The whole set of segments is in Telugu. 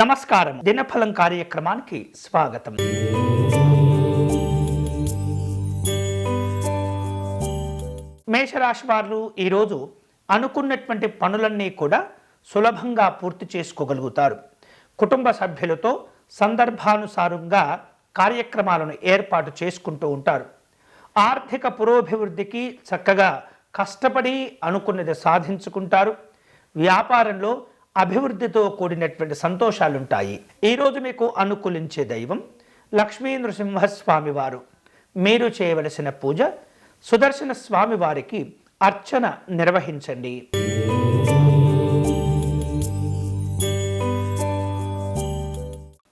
నమస్కారం. దినఫలం కార్యక్రమానికి స్వాగతం. మేషరాశి వారు ఈరోజు అనుకున్నటువంటి పనులన్నీ కూడా సులభంగా పూర్తి చేసుకోగలుగుతారు. కుటుంబ సభ్యులతో సందర్భానుసారంగా కార్యక్రమాలను ఏర్పాటు చేసుకుంటూ ఉంటారు. ఆర్థిక పురోభివృద్ధికి చక్కగా కష్టపడి అనుకున్నది సాధించుకుంటారు. వ్యాపారంలో అభివృద్ధితో కూడినటువంటి సంతోషాలుంటాయి. ఈరోజు మీకు అనుకూలించే దైవం లక్ష్మీ నృసింహస్వామి వారు. మీరు చేయవలసిన పూజ సుదర్శన స్వామి వారికి అర్చన నిర్వహించండి.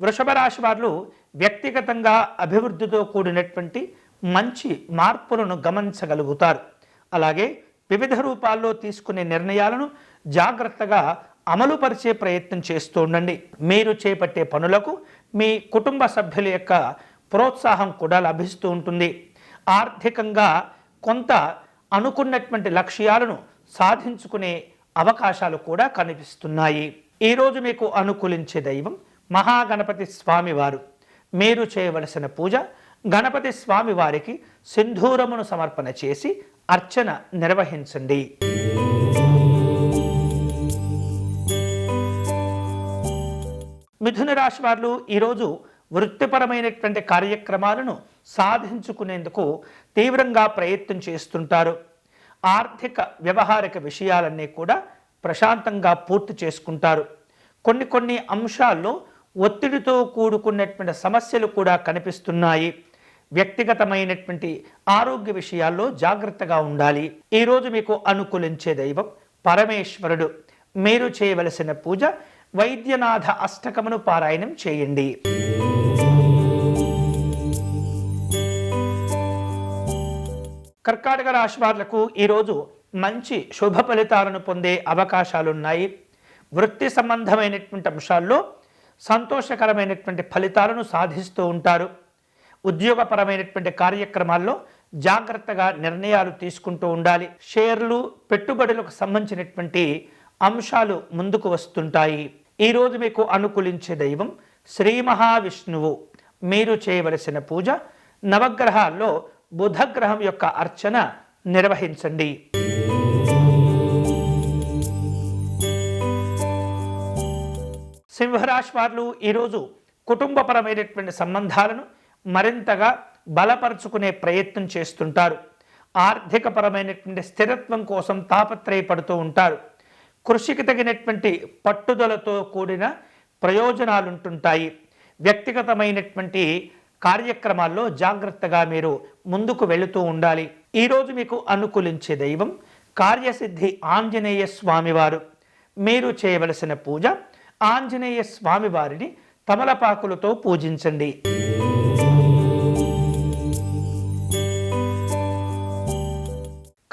వృషభ రాశి వారు వ్యక్తిగతంగా అభివృద్ధితో కూడినటువంటి మంచి మార్పులను గమనించగలుగుతారు. అలాగే వివిధ రూపాల్లో తీసుకునే నిర్ణయాలను జాగ్రత్తగా అమలుపరిచే ప్రయత్నం చేస్తూ ఉండండి. మీరు చేపట్టే పనులకు మీ కుటుంబ సభ్యుల యొక్క ప్రోత్సాహం కూడా లభిస్తూ ఉంటుంది. ఆర్థికంగా కొంత అనుకున్నటువంటి లక్ష్యాలను సాధించుకునే అవకాశాలు కూడా కనిపిస్తున్నాయి. ఈరోజు మీకు అనుకూలించే దైవం మహాగణపతి స్వామివారు. మీరు చేయవలసిన పూజ గణపతి స్వామి వారికి సింధూరమును సమర్పణ చేసి అర్చన నిర్వహించండి. మిథున రాశి వారు ఈరోజు వృత్తిపరమైనటువంటి కార్యక్రమాలను సాధించుకునేందుకు తీవ్రంగా ప్రయత్నం చేస్తుంటారు. ఆర్థిక వ్యవహారిక విషయాలన్నీ కూడా ప్రశాంతంగా పూర్తి చేసుకుంటారు. కొన్ని కొన్ని అంశాల్లో ఒత్తిడితో కూడుకున్నటువంటి సమస్యలు కూడా కనిపిస్తున్నాయి. వ్యక్తిగతమైనటువంటి ఆరోగ్య విషయాల్లో జాగ్రత్తగా ఉండాలి. ఈరోజు మీకు అనుకూలించే దైవం పరమేశ్వరుడు. మీరు చేయవలసిన పూజ వైద్యనాథ అష్టకమును పారాయణం చేయండి. కర్కాటక రాశి వాళ్ళకు ఈరోజు మంచి శుభ ఫలితాలను పొందే అవకాశాలున్నాయి. వృత్తి సంబంధమైనటువంటి అంశాల్లో సంతోషకరమైనటువంటి ఫలితాలను సాధిస్తూ ఉంటారు. ఉద్యోగపరమైనటువంటి కార్యక్రమాల్లో జాగ్రత్తగా నిర్ణయాలు తీసుకుంటూ ఉండాలి. షేర్లు పెట్టుబడులకు సంబంధించినటువంటి అంశాలు ముందుకు వస్తుంటాయి. ఈరోజు మీకు అనుకూలించే దైవం శ్రీ మహావిష్ణువు. మీరు చేయవలసిన పూజ నవగ్రహాల్లో బుధగ్రహం యొక్క అర్చన నిర్వహించండి. సింహరాశి వారు ఈరోజు కుటుంబపరమైనటువంటి సంబంధాలను మరింతగా బలపరుచుకునే ప్రయత్నం చేస్తుంటారు. ఆర్థికపరమైనటువంటి స్థిరత్వం కోసం తాపత్రయపడుతూ ఉంటారు. కృషికి తగినటువంటి పట్టుదలతో కూడిన ప్రయోజనాలు ఉంటుంటాయి వ్యక్తిగతమైనటువంటి కార్యక్రమాల్లో జాగ్రత్తగా మీరు ముందుకు వెళుతూ ఉండాలి. ఈరోజు మీకు అనుకూలించే దైవం కార్యసిద్ధి ఆంజనేయ స్వామివారు. మీరు చేయవలసిన పూజ ఆంజనేయ స్వామివారిని తమలపాకులతో పూజించండి.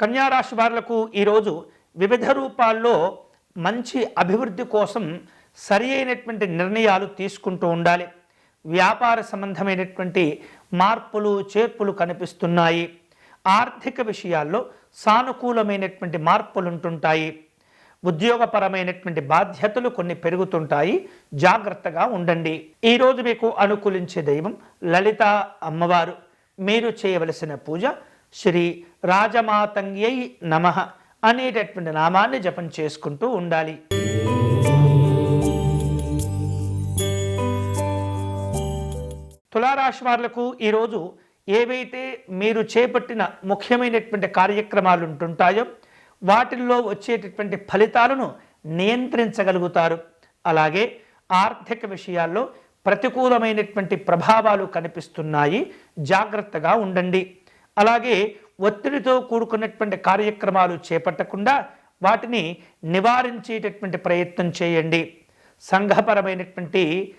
కన్యారాశి వారులకు ఈరోజు వివిధ రూపాల్లో మంచి అభివృద్ధి కోసం సరి అయినటువంటి నిర్ణయాలు తీసుకుంటూ ఉండాలి. వ్యాపార సంబంధమైనటువంటి మార్పులు చేర్పులు కనిపిస్తున్నాయి. ఆర్థిక విషయాల్లో సానుకూలమైనటువంటి మార్పులు ఉంటుంటాయి ఉద్యోగపరమైనటువంటి బాధ్యతలు కొన్ని పెరుగుతుంటాయి. జాగ్రత్తగా ఉండండి. ఈరోజు మీకు అనుకూలించే దైవం లలిత అమ్మవారు. మీరు చేయవలసిన పూజ శ్రీ రాజమాతంగ్యై నమ. అనేటటువంటి నామాన్ని జపం చేసుకుంటూ ఉండాలి. తులారాశి వారులకు ఈరోజు ఏవైతే మీరు చేపట్టిన ముఖ్యమైనటువంటి కార్యక్రమాలు ఉంటుంటాయో వాటిల్లో వచ్చేటటువంటి ఫలితాలను నియంత్రించగలుగుతారు. అలాగే ఆర్థిక విషయాల్లో ప్రతికూలమైనటువంటి ప్రభావాలు కనిపిస్తున్నాయి. జాగ్రత్తగా ఉండండి. అలాగే ఒత్తిడితో కూడుకున్నటువంటి కార్యక్రమాలు చేపట్టకుండా వాటిని నివారించేటటువంటి ప్రయత్నం చేయండి. సంఘపరమైనటువంటి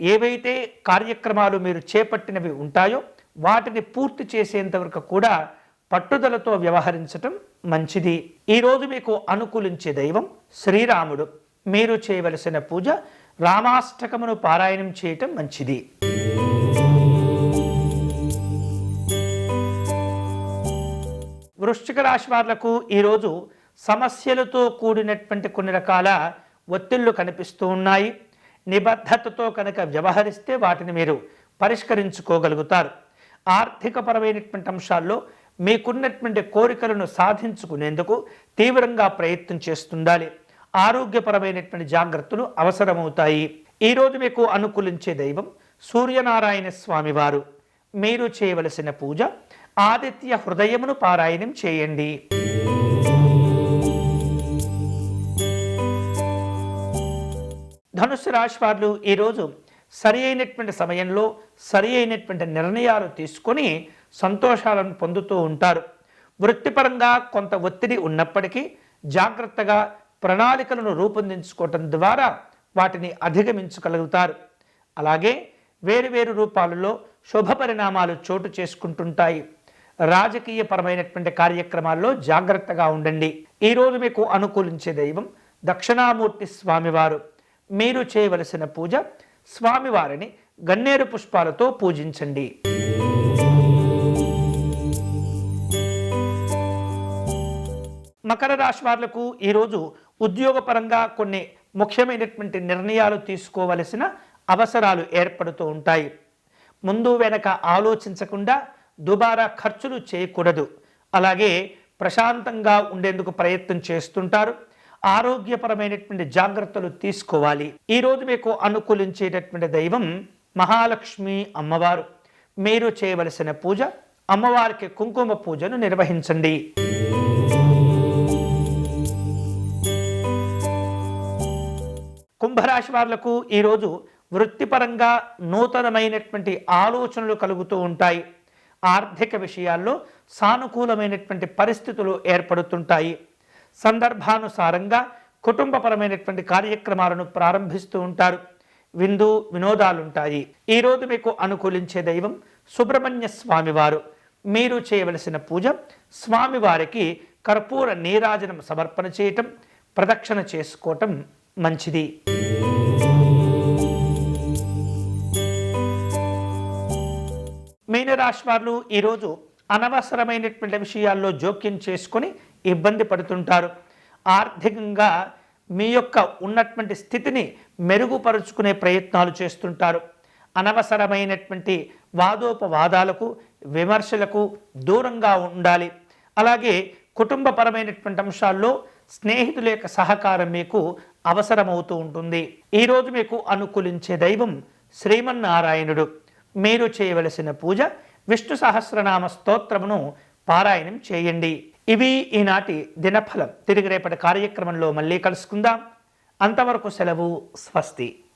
ఏవైతే కార్యక్రమాలు మీరు చేపట్టినవి ఉంటాయో వాటిని పూర్తి చేసేంతవరకు కూడా పట్టుదలతో వ్యవహరించటం మంచిది. ఈరోజు మీకు అనుకూలించే దైవం శ్రీరాముడు. మీరు చేయవలసిన పూజ రామాష్టకమును పారాయణం చేయటం మంచిది. వృశ్చిక రాశి వాళ్ళకు ఈరోజు సమస్యలతో కూడినటువంటి కొన్ని రకాల ఒత్తిళ్ళు కనిపిస్తూ ఉన్నాయి. నిబద్ధతతో కనుక వ్యవహరిస్తే వాటిని మీరు పరిష్కరించుకోగలుగుతారు. ఆర్థికపరమైనటువంటి అంశాల్లో మీకున్నటువంటి కోరికలను సాధించుకునేందుకు తీవ్రంగా ప్రయత్నం చేస్తుండాలి. ఆరోగ్యపరమైనటువంటి జాగ్రత్తలు అవసరమవుతాయి. ఈరోజు మీకు అనుకూలించే దైవం సూర్యనారాయణ స్వామివారు. మీరు చేయవలసిన పూజ ఆదిత్య హృదయమును పారాయణం చేయండి. ధనుసు రాశి వారు ఈరోజు సరి అయినటువంటి సమయంలో సరి అయినటువంటి నిర్ణయాలు తీసుకొని సంతోషాలను పొందుతూ ఉంటారు. వృత్తిపరంగా కొంత ఒత్తిడి ఉన్నప్పటికీ జాగ్రత్తగా ప్రణాళికలను రూపొందించుకోవటం ద్వారా వాటిని అధిగమించగలుగుతారు. అలాగే వేరు వేరు రూపాలలో శుభ పరిణామాలు చోటు చేసుకుంటుంటాయి. రాజకీయపరమైనటువంటి కార్యక్రమాల్లో జాగ్రత్తగా ఉండండి. ఈరోజు మీకు అనుకూలించే దైవం దక్షిణామూర్తి స్వామివారు. మీరు చేయవలసిన పూజ స్వామివారిని గన్నేరు పుష్పాలతో పూజించండి. మకర రాశి వారులకు ఈరోజు ఉద్యోగపరంగా కొన్ని ముఖ్యమైనటువంటి నిర్ణయాలు తీసుకోవలసిన అవసరాలు ఏర్పడుతూ ఉంటాయి. ముందు వెనక ఆలోచించకుండా దుబారా ఖర్చులు చేయకూడదు. అలాగే ప్రశాంతంగా ఉండేందుకు ప్రయత్నం చేస్తుంటారు. ఆరోగ్యపరమైనటువంటి జాగ్రత్తలు తీసుకోవాలి. ఈరోజు మీకు అనుకూలించేటటువంటి దైవం మహాలక్ష్మి అమ్మవారు. మీరు చేయవలసిన పూజ అమ్మవారికి కుంకుమ పూజను నిర్వహించండి. కుంభరాశి వారులకు ఈరోజు వృత్తిపరంగా నూతనమైనటువంటి ఆలోచనలు కలుగుతూ ఉంటాయి. ఆర్థిక విషయాల్లో సానుకూలమైనటువంటి పరిస్థితులు ఏర్పడుతుంటాయి. సందర్భానుసారంగా కుటుంబపరమైనటువంటి కార్యక్రమాలను ప్రారంభిస్తూ ఉంటారు. విందు వినోదాలుంటాయి. ఈరోజు మీకు అనుకూలించే దైవం సుబ్రహ్మణ్య స్వామివారు. మీరు చేయవలసిన పూజ స్వామివారికి కర్పూర నీరాజనం సమర్పణ చేయటం ప్రదక్షిణ చేసుకోవటం మంచిది. మీనరాశి వారు ఈరోజు అనవసరమైనటువంటి విషయాల్లో జోక్యం చేసుకొని ఇబ్బంది పడుతుంటారు. ఆర్థికంగా మీ యొక్క ఉన్నటువంటి స్థితిని మెరుగుపరుచుకునే ప్రయత్నాలు చేస్తుంటారు. అనవసరమైనటువంటి వాదోపవాదాలకు విమర్శలకు దూరంగా ఉండాలి. అలాగే కుటుంబపరమైనటువంటి అంశాల్లో స్నేహితుల యొక్క సహకారం మీకు అవసరమవుతూ ఉంటుంది. ఈరోజు మీకు అనుకూలించే దైవం శ్రీమన్నారాయణుడు. మీరు చేయవలసిన పూజ విష్ణు సహస్రనామ స్తోత్రమును పారాయణం చేయండి. ఇవి ఈనాటి దినఫలం. తిరిగి రేపటి కార్యక్రమంలో మళ్ళీ కలుసుకుందాం. అంతవరకు సెలవు స్వస్తి.